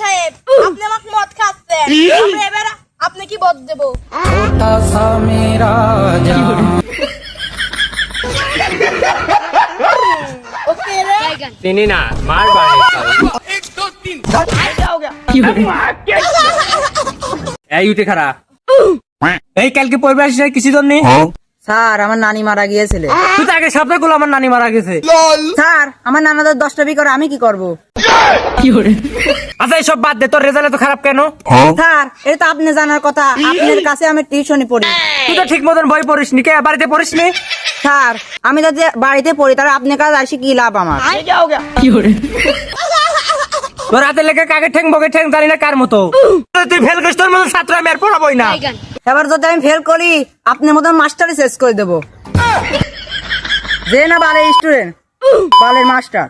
সাহেব আপনি আমাকে মদ খাচ্ছেন। আপনি এবার আপনি কি বদ দেব? ওকে রে। চিনি না মার বাড়ি এই উঠে খারা এই কালকে পড়বে আসিস কিছু জন্য? স্যার আমার নানি মারা গিয়েছিল। তুই তো আগে সপ্তাহগুলো আমার নানি মারা গেছে। স্যার আমার নানাদের দশটা বি করে আমি কি করব? আচ্ছা এইসব বাদ দে তোর রেজাল্ট তো খারাপ কেন? স্যার এটা তো আপনি জানার কথা। আপনার কাছে আমি টিউশনি পড়ি। তুই তো ঠিক মতন বই পড়িস নি। কে বাড়িতে পড়িস নি? স্যার আমি যদি বাড়িতে পড়ি তাহলে আপনার কাছে আসি কি লাভ আমার? তোর হাতে লেগে কাকে ঠেং বকে ঠেং জানি না কার মতো। তুই ফেল করিস তোর মতো ছাত্র আমি আর পড়াবোই না। এবার যদি আমি ফেল করি আপনার মতন মাস্টারই শেষ করে দেবো। যে না বালের স্টুডেন্ট বালের মাস্টার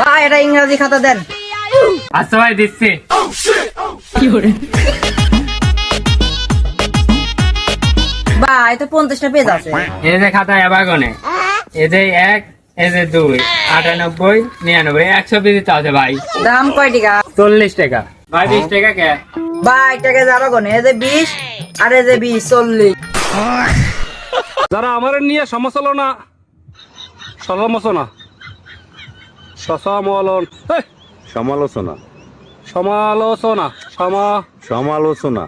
ভাই এটা ইংরেজি খাতা দেন। আচ্ছা ভাই দিচ্ছি। ভাই তো পঞ্চাশটা পেজ আছে। এই যে খাতা এবাগনে এই যে এক এই যে দুই আটানব্বই নিরানব্বই একশো পিস আছে ভাই। দাম কয় টাকা? চল্লিশ টাকা। ভাই বিশ টাকা কে? ভাই টাকা যাবে কোনে এই যে বিশ আর এই যে বিশ চল্লিশ। যারা আমার নিয়ে সমালোচনা সমালোচনা সমালোচন। সমালন সমালোচনা। সমালোচনা। সমা সমালোচনা।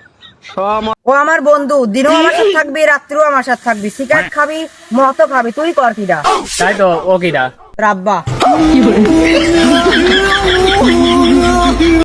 সমা ও আমার বন্ধু দিনও আমার সাথে থাকবি রাত্রিও আমার সাথে থাকবি। সিগারেট খাবি মত খাবি তুই কর কিরা তাই তো ও কিরা রাব্বা।